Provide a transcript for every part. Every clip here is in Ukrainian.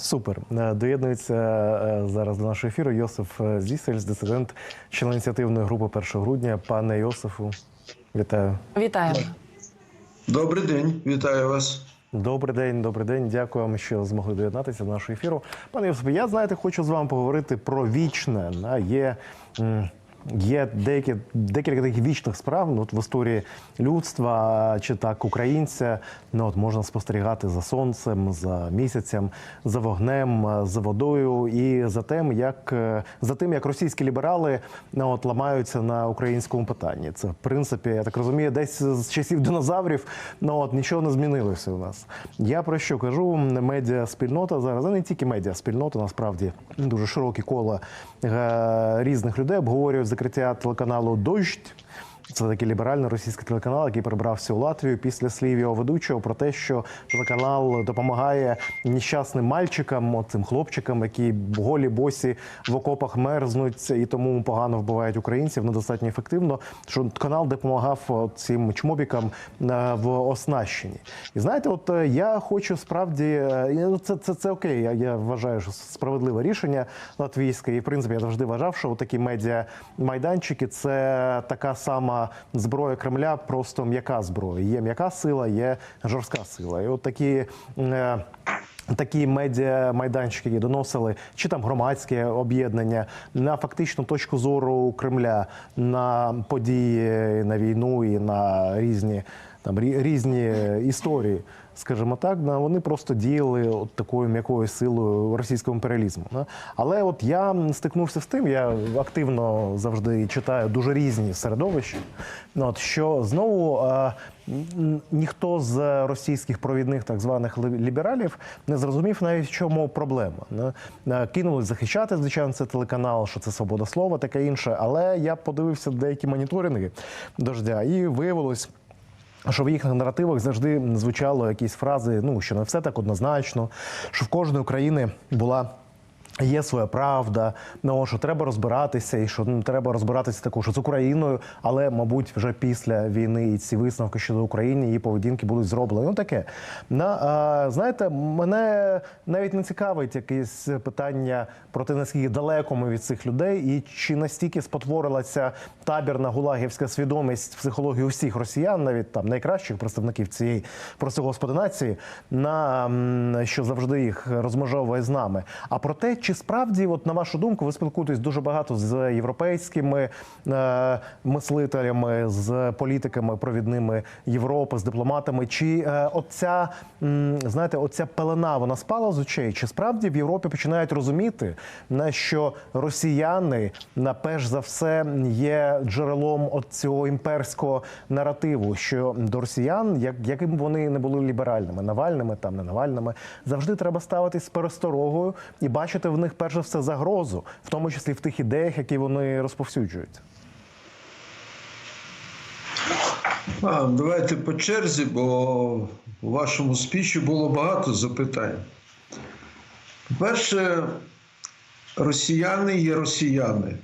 Супер. Е, Доєднується е, зараз до нашого ефіру Йосиф е, Зісельс, дисидент, член ініціативної групи 1 грудня. Пане Йосифу, вітаю. Вітаємо. Добрий день, вітаю вас. Добрий день, добрий день. Дякую вам, що змогли доєднатися до нашого ефіру. Пане Йосифе, я знаєте, хочу з вами поговорити про вічне. Є. Є деякі декілька таких вічних справ ну, от в історії людства чи так українця. Ну от можна спостерігати за сонцем, за місяцем, за вогнем, за водою і за тим, як е, за тим, як російські ліберали ну, от ламаються на українському питанні. Це в принципі, я так розумію, десь з часів динозаврів ну от нічого не змінилося у нас. Я про що кажу? Медіа спільнота зараз, а не тільки медіа спільнота, насправді дуже широкі кола е, різних людей обговорюють закриття телеканалу Дождь. Це такий ліберальний російський телеканал, який перебрався у Латвію після слів його ведучого про те, що телеканал допомагає нещасним мальчикам, цим хлопчикам, які голі босі в окопах мерзнуть і тому погано вбивають українців недостатньо ефективно. Що канал допомагав цим чмобікам е, в оснащенні. І знаєте, от е, я хочу справді е, ну, це, це, це окей. Я, я вважаю, що справедливе рішення латвійське. І в принципі я завжди вважав, що такі медіа майданчики це така сама зброя Кремля, просто м'яка зброя. Є м'яка сила, є жорстка сила. І от такі. е, Такі медіа майданчики, які доносили чи там громадське об'єднання на фактичну точку зору Кремля на події на війну і на різні там різні історії, скажімо так, вони просто діяли от такою м'якою силою російського імперіалізму. Але от я стикнувся з тим, я активно завжди читаю дуже різні середовища. ну, От що знову ніхто з російських провідних так званих лібералів не зрозумів навіть в чому проблема. Кинулись захищати, звичайно, це телеканал, що це свобода слова, таке інше. Але я подивився деякі моніторинги дождя, і виявилось. Що в їхніх наративах завжди звучало якісь фрази, ну що не все так однозначно, що в кожної України була. Є своя правда, ну що треба розбиратися, і що ну, треба розбиратися також з Україною, але мабуть вже після війни і ці висновки щодо України її поведінки будуть зроблені. Ну таке на а, знаєте, мене навіть не цікавить якесь питання про те, наскільки далеко ми від цих людей, і чи настільки спотворилася табірна гулагівська свідомість психології усіх росіян, навіть там найкращих представників цієї просто господи нації, на що завжди їх розмежовує з нами. А про те, чи справді, от на вашу думку, ви спілкуєтесь дуже багато з європейськими е, мислителями, з політиками провідними Європи, з дипломатами. Чи е, оця знаєте, оця пелена вона спала з очей? Чи справді в Європі починають розуміти, на що росіяни на перш за все є джерелом от цього імперського наративу, що до росіян, як яким вони не були ліберальними, навальними там не навальними, завжди треба ставитись з пересторогою і бачити в них перш за все загрозу, в тому числі в тих ідеях, які вони розповсюджують. А, давайте по черзі, бо у вашому спічі було багато запитань. По-перше, росіяни є росіяни.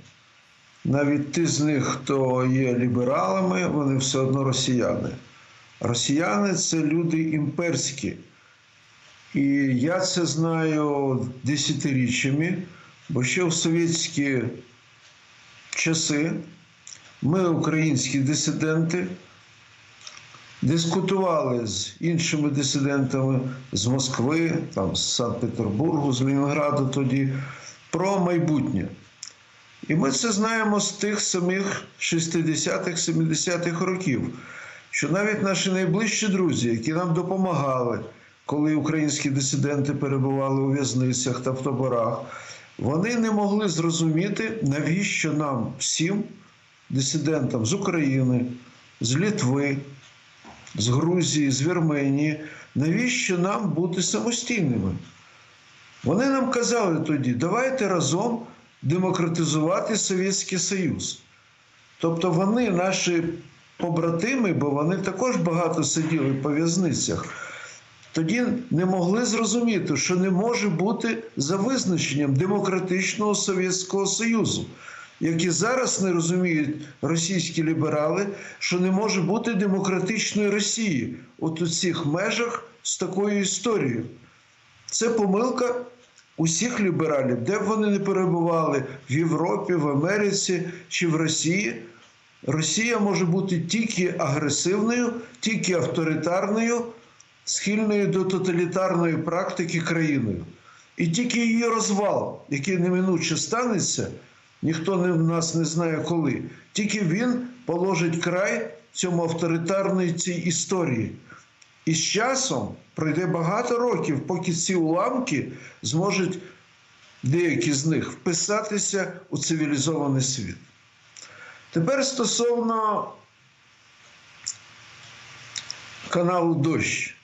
Навіть ті з них, хто є лібералами, вони все одно росіяни. Росіяни це люди імперські. І я це знаю десятиріччями, бо ще в совєтські часи ми, українські дисиденти, дискутували з іншими дисидентами з Москви, там, з Санкт-Петербургу, з Ленінграду тоді про майбутнє. І ми це знаємо з тих самих 60-х, 70-х років, що навіть наші найближчі друзі, які нам допомагали, коли українські дисиденти перебували у в'язницях та в таборах, вони не могли зрозуміти, навіщо нам всім, дисидентам з України, з Літви, з Грузії, з Вірменії, навіщо нам бути самостійними? Вони нам казали тоді, давайте разом демократизувати Совєтський Союз. Тобто вони, наші побратими, бо вони також багато сиділи по в'язницях, тоді не могли зрозуміти, що не може бути за визначенням демократичного Совєтського Союзу. Як і зараз не розуміють російські ліберали, що не може бути демократичної Росії от у цих межах з такою історією. Це помилка усіх лібералів, де б вони не перебували в Європі, в Америці чи в Росії. Росія може бути тільки агресивною, тільки авторитарною, схильною до тоталітарної практики країною. І тільки її розвал, який неминуче станеться, ніхто не, в нас не знає коли, тільки він положить край цьому авторитарній цій історії. І з часом пройде багато років, поки ці уламки зможуть деякі з них вписатися у цивілізований світ. Тепер стосовно каналу Дощ,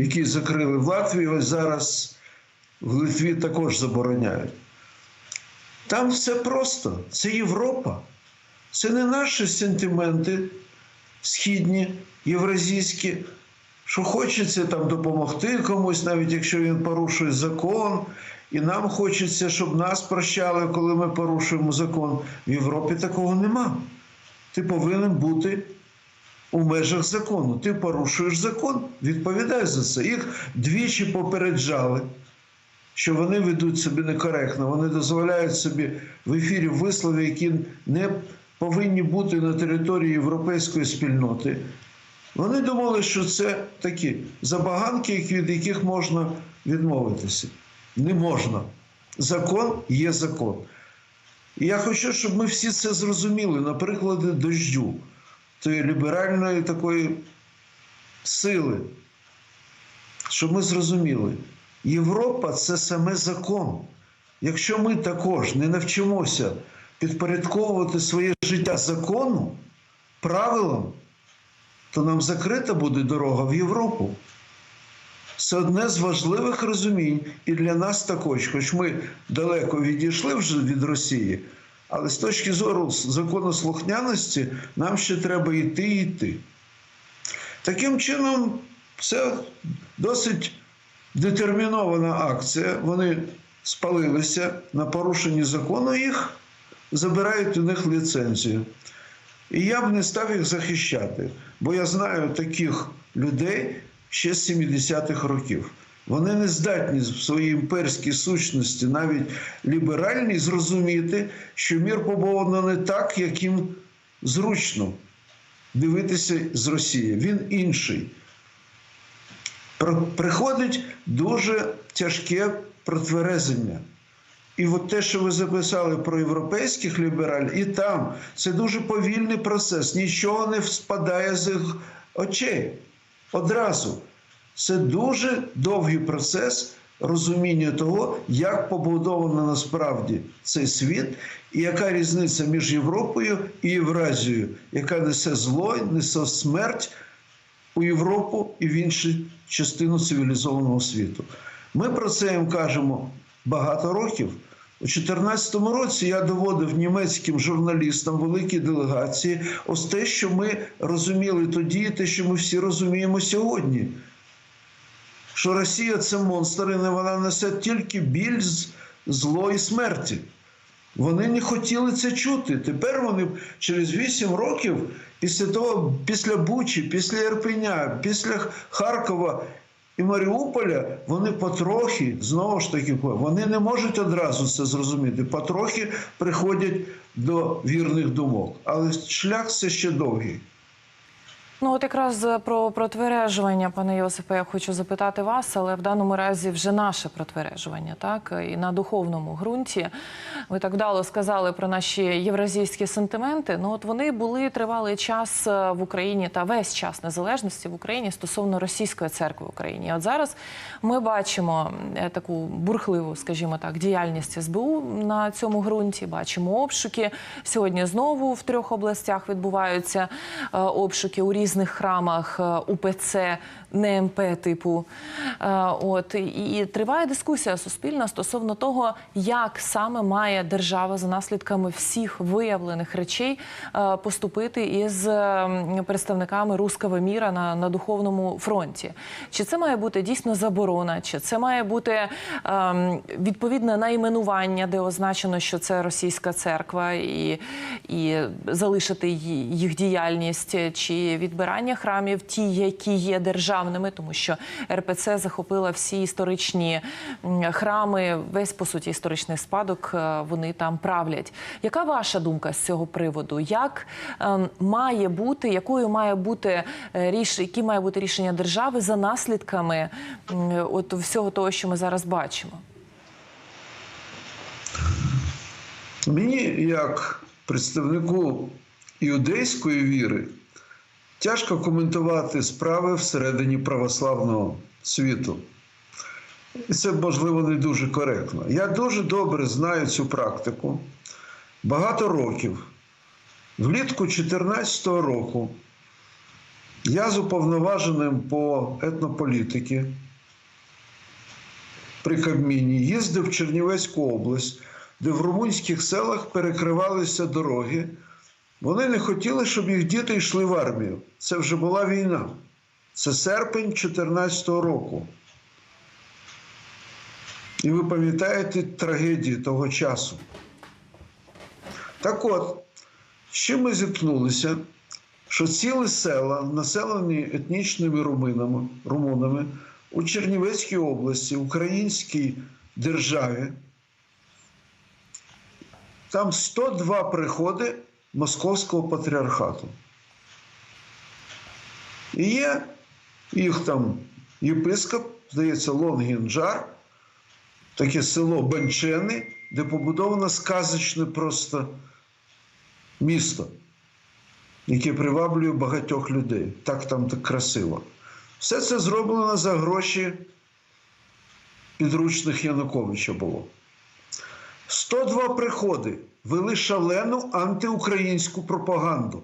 який закрили в Латвії, ось зараз в Литві також забороняють. Там все просто. Це Європа. Це не наші сентименти східні, євразійські, що хочеться там допомогти комусь, навіть якщо він порушує закон. І нам хочеться, щоб нас прощали, коли ми порушуємо закон. В Європі такого нема. Ти повинен бути у межах закону. Ти порушуєш закон, відповідай за це. Їх двічі попереджали, що вони ведуть себе некоректно. Вони дозволяють собі в ефірі вислови, які не повинні бути на території європейської спільноти. Вони думали, що це такі забаганки, від яких можна відмовитися. Не можна. Закон є закон. І я хочу, щоб ми всі це зрозуміли на прикладі дождю, тої ліберальної такої сили. Щоб ми зрозуміли, Європа це саме закон. Якщо ми також не навчимося підпорядковувати своє життя закону, правилам, то нам закрита буде дорога в Європу. Це одне з важливих розумінь і для нас також, хоч ми далеко відійшли вже від Росії, але з точки зору законослухняності нам ще треба йти і йти. Таким чином, це досить детермінована акція. Вони спалилися на порушенні закону, їх забирають у них ліцензію. І я б не став їх захищати, бо я знаю таких людей ще з 70-х років. Вони не здатні в своїй імперській сущності, навіть ліберальній, зрозуміти, що мір побудовано не так, як їм зручно дивитися з Росії. Він інший. Приходить дуже тяжке протверезення. І от те, що ви записали про європейських лібералів, і там це дуже повільний процес, нічого не спадає з їх очей одразу. Це дуже довгий процес розуміння того, як побудовано насправді цей світ, і яка різниця між Європою і Євразією, яка несе зло, несе смерть у Європу і в іншу частину цивілізованого світу. Ми про це їм кажемо багато років. У 2014 році я доводив німецьким журналістам великій делегації ось те, що ми розуміли тоді, і те, що ми всі розуміємо сьогодні. Що Росія це монстр, і вона несе тільки біль, зло і смерті. Вони не хотіли це чути. Тепер вони через 8 років, після того, після Бучі, після Ірпеня, після Харкова і Маріуполя, вони потрохи, знову ж таки, вони не можуть одразу це зрозуміти. Потрохи приходять до вірних думок. Але шлях це ще довгий. Ну, от якраз про протвережування, пане Йосипе, я хочу запитати вас, але в даному разі вже наше протвережування, так і на духовному ґрунті. Ви так вдало сказали про наші євразійські сентименти. Ну, от вони були тривалий час е, в Україні та весь час незалежності в Україні стосовно російської церкви в Україні. От зараз ми бачимо е, таку бурхливу, скажімо так, діяльність СБУ на цьому ґрунті. Бачимо обшуки. Сьогодні знову в трьох областях відбуваються е, обшуки у різних храмах е, УПЦ, НМП типу. Е, От і, триває дискусія суспільна стосовно того, як саме має держава за наслідками всіх виявлених речей е, поступити із е, представниками руского міра на, на духовному фронті. Чи це має бути дійсно заборона, чи це має бути ем, відповідне найменування, де означено, що це російська церква, і, і залишити їх діяльність, чи відбирати розбирання храмів, ті, які є державними, тому що РПЦ захопила всі історичні храми, весь по суті історичний спадок. е, Вони там правлять. Яка ваша думка з цього приводу? Як ем, має бути, якою має бути е, ріш, які має бути рішення держави за наслідками от всього того, що ми зараз бачимо? Мені, як представнику іудейської віри, тяжко коментувати справи всередині православного світу. І це, можливо, не дуже коректно. Я дуже добре знаю цю практику багато років. Влітку 2014 року я з уповноваженим по етнополітики при Кабміні їздив в Чернівецьку область, де в румунських селах перекривалися дороги. Вони не хотіли, щоб їх діти йшли в армію. Це вже була війна. Це серпень 2014 року. І ви пам'ятаєте трагедії того часу. Так от, з чим ми зіткнулися, що цілі села, населені етнічними румунами, румунами у Чернівецькій області, українській державі, там 102 приходи Московського патріархату. І є їх там єпископ, здається, Лонгінджар, таке село Банчени, де побудовано сказочне просто місто, яке приваблює багатьох людей. Так там так красиво. Все це зроблено за гроші підручних Януковича було. 102 приходи вели шалену антиукраїнську пропаганду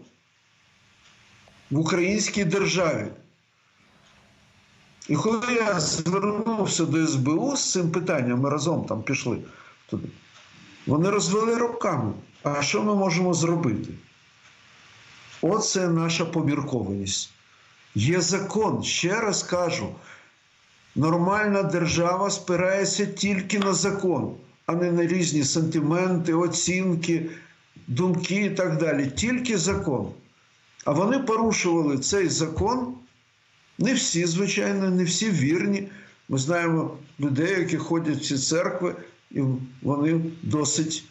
в українській державі. І коли я звернувся до СБУ з цим питанням, ми разом там пішли туди, вони розвели руками. А що ми можемо зробити? Оце наша поміркованість. Є закон, ще раз кажу, нормальна держава спирається тільки на закон, а не на різні сантименти, оцінки, думки і так далі. Тільки закон. А вони порушували цей закон. Не всі, звичайно, не всі вірні. Ми знаємо людей, які ходять в ці церкви, і вони досить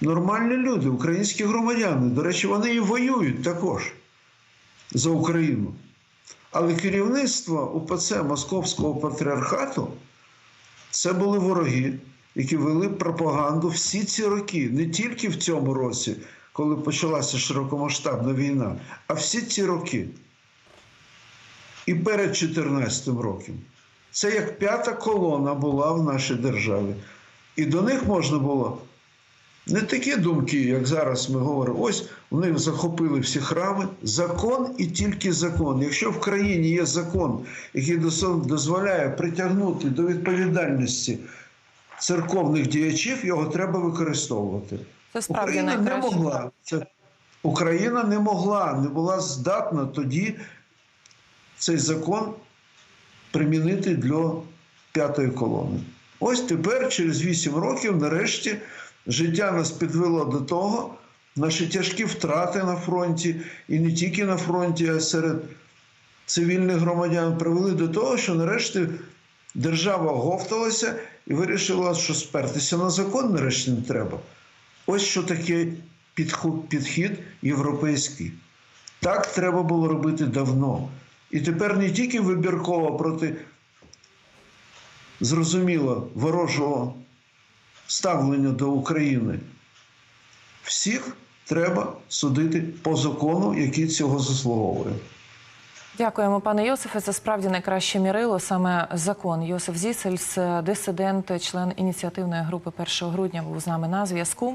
нормальні люди, українські громадяни. До речі, вони і воюють також за Україну. Але керівництво УПЦ Московського патріархату це були вороги, які вели пропаганду всі ці роки, не тільки в цьому році, коли почалася широкомасштабна війна, а всі ці роки. І перед 2014 роком. Це як п'ята колона була в нашій державі. І до них можна було не такі думки, як зараз ми говоримо. Ось вони захопили всі храми. Закон і тільки закон. Якщо в країні є закон, який дозволяє притягнути до відповідальності церковних діячів, його треба використовувати. Це справді Україна не могла. Це, Україна не могла, не була здатна тоді цей закон примінити для п'ятої колони. Ось тепер, через 8 років, нарешті, життя нас підвело до того, наші тяжкі втрати на фронті, і не тільки на фронті, а серед цивільних громадян привели до того, що нарешті держава говталася і вирішила, що спертися на закон нарешті не треба. Ось що таке підхід європейський. Так треба було робити давно. І тепер не тільки вибірково проти зрозуміло ворожого ставлення до України. Всіх треба судити по закону, який цього заслуговує. Дякуємо, пане Йосифе. Це справді найкраще мірило саме закон. Йосиф Зісельс, дисидент, член ініціативної групи 1 грудня, був з нами на зв'язку.